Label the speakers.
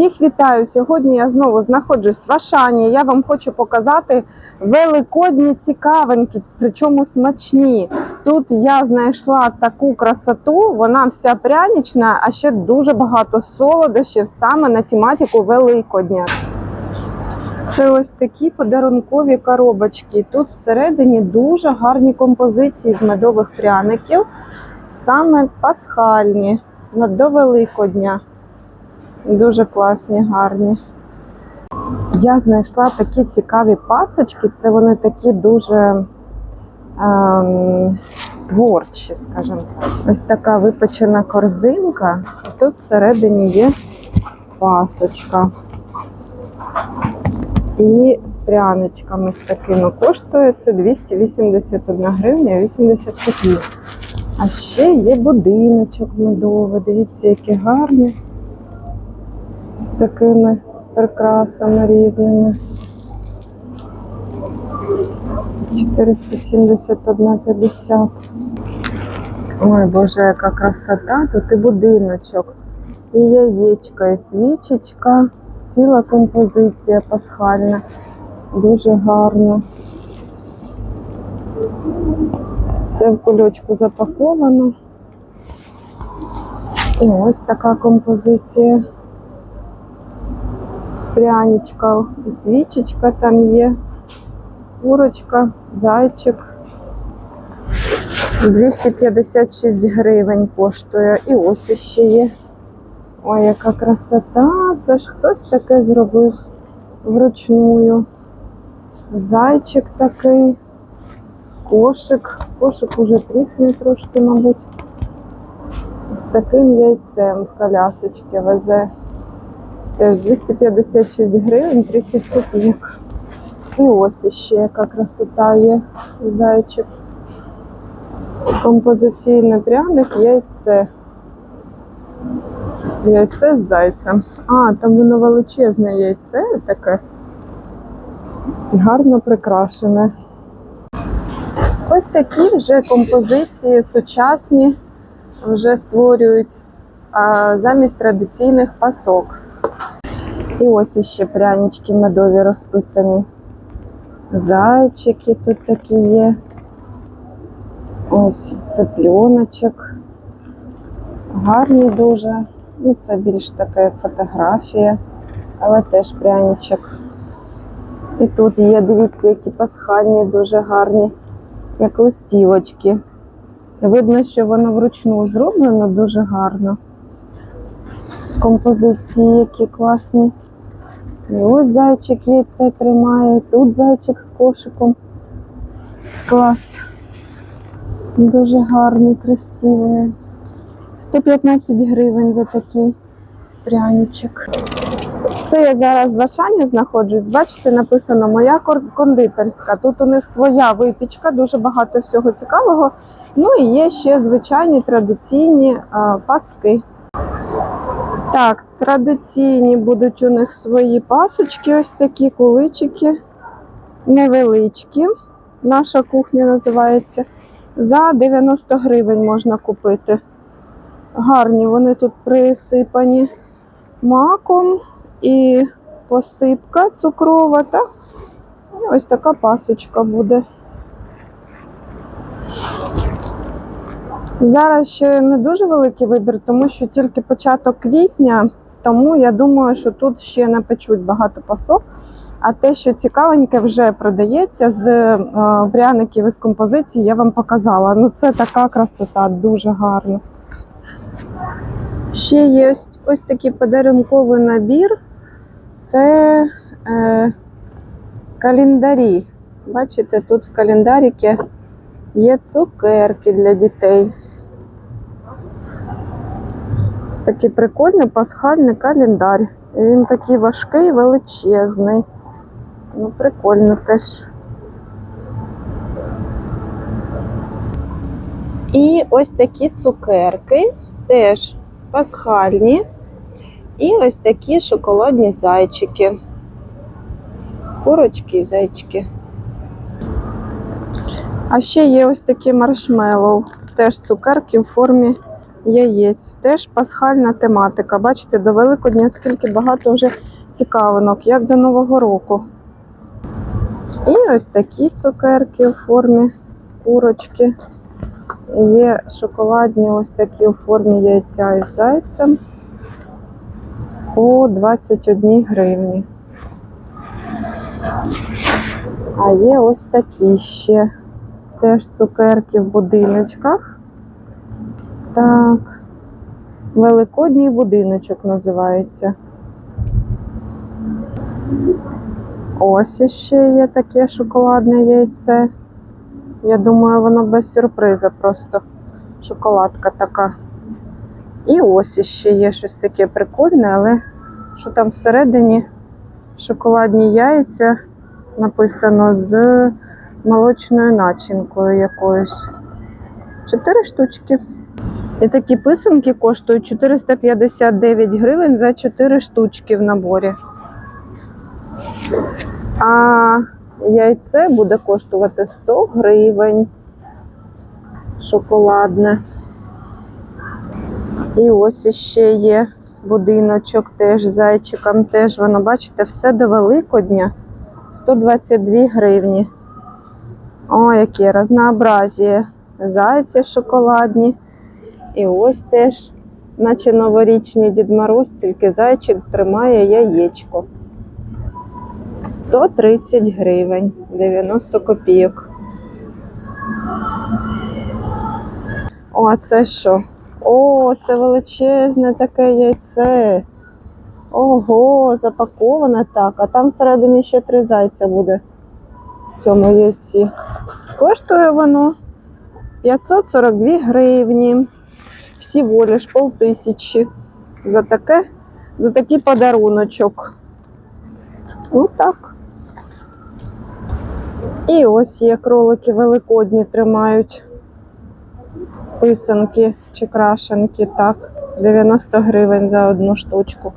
Speaker 1: Всіх вітаю! Сьогодні я знову знаходжусь в Ашані. Я вам хочу показати великодні цікавинки, причому смачні. Тут я знайшла таку красоту, вона вся прянічна, а ще дуже багато солодощів саме на тематику Великодня. Це ось такі подарункові коробочки. Тут всередині дуже гарні композиції з медових пряників, саме пасхальні до Великодня. Дуже класні, гарні. Я знайшла такі цікаві пасочки. Це вони такі дуже ем, творчі, скажімо так. Ось така випечена корзинка. І тут всередині є пасочка. І з пряничками з такими коштує це 281 гривня 80 копійок. А ще є будиночок медовий. Дивіться, який гарний з такими прикрасами різними. 471,50. Ой, Боже, яка красота! Тут і будиночок, і яєчка, і свічечка, ціла композиція пасхальна. Дуже гарно. Все в кульочку запаковано. І ось така композиція з пряничка і свічечка там є, курочка, зайчик. 256 гривень коштує. І ось ще є. Ой, яка красота! Це ж хтось таке зробив вручную. Зайчик такий, кошик. Кошик уже трісний трошки, мабуть. З таким яйцем в колясочки везе. Теж 256 гривень 30 копійок. І ось іще яка красота є. Зайчик. Композиційний пряник, яйце. Яйце з зайцем. А, там воно величезне яйце таке. Гарно прикрашене. Ось такі вже композиції сучасні вже створюють а, замість традиційних пасок. І ось іще прянички медові розписані. Зайчики тут такі є. Ось цепльоночок. Гарні дуже. Ну, це більш така фотографія, але теж пряничок. І тут є, дивіться, які пасхальні, дуже гарні, як листівочки. Видно, що воно вручну зроблено дуже гарно. Композиції які класні. І ось зайчик яйце тримає, тут зайчик з кошиком. Клас. Дуже гарний, красивий. 115 гривень за такий пряничок. Це я зараз в Ашані знаходжусь. Бачите, написано моя кондитерська. Тут у них своя випічка, дуже багато всього цікавого. Ну і є ще звичайні традиційні паски. Так, традиційні будуть у них свої пасочки, ось такі куличики, невеличкі. Наша кухня називається. За 90 гривень можна купити. Гарні, вони тут присипані маком і посипка цукрова. Так? І ось така пасочка буде. Зараз ще не дуже великий вибір, тому що тільки початок квітня, тому я думаю, що тут ще напечуть багато пасок. А те, що цікавеньке, вже продається з е, пряників із композиції, я вам показала. Ну, це така красота, дуже гарно. Ще є ось, ось такий подарунковий набір. Це е, календарі. Бачите, тут в календаріки є цукерки для дітей. Ось такий прикольний пасхальний календар. І він такий важкий, величезний. Ну, прикольно теж. І ось такі цукерки, теж пасхальні. І ось такі шоколадні зайчики. Курочки і зайчики. А ще є ось такі маршмеллоу. Теж цукерки в формі яєць. Теж пасхальна тематика. Бачите, до Великодня скільки багато вже цікавинок, як до Нового року. І ось такі цукерки у формі курочки. Є шоколадні ось такі у формі яйця із зайцем по 21 гривні. А є ось такі ще теж цукерки в будиночках. Так. Великодній будиночок називається. Ось іще є таке шоколадне яйце. Я думаю, воно без сюрприза просто шоколадка така. І ось іще є щось таке прикольне, але що там всередині шоколадні яйця написано з молочною начинкою якоюсь. Чотири штучки. І такі писанки коштують 459 гривень за 4 штучки в наборі. А яйце буде коштувати 100 гривень. Шоколадне. І ось іще є будиночок теж зайчиком. Теж воно, бачите, все до Великодня. 122 гривні. О, яке разнообразіє. Зайці шоколадні. І ось теж, наче новорічний Дід Мороз, тільки зайчик тримає яєчко. 130 гривень, 90 копійок. О, а це що? О, це величезне таке яйце. Ого, запаковане так, а там всередині ще три зайця буде в цьому яйці. Коштує воно 542 гривні. Всього лиш полтисячі за таке, за такий подаруночок. Ну так. І ось є кролики великодні тримають писанки чи крашенки, так, 90 гривень за одну штучку.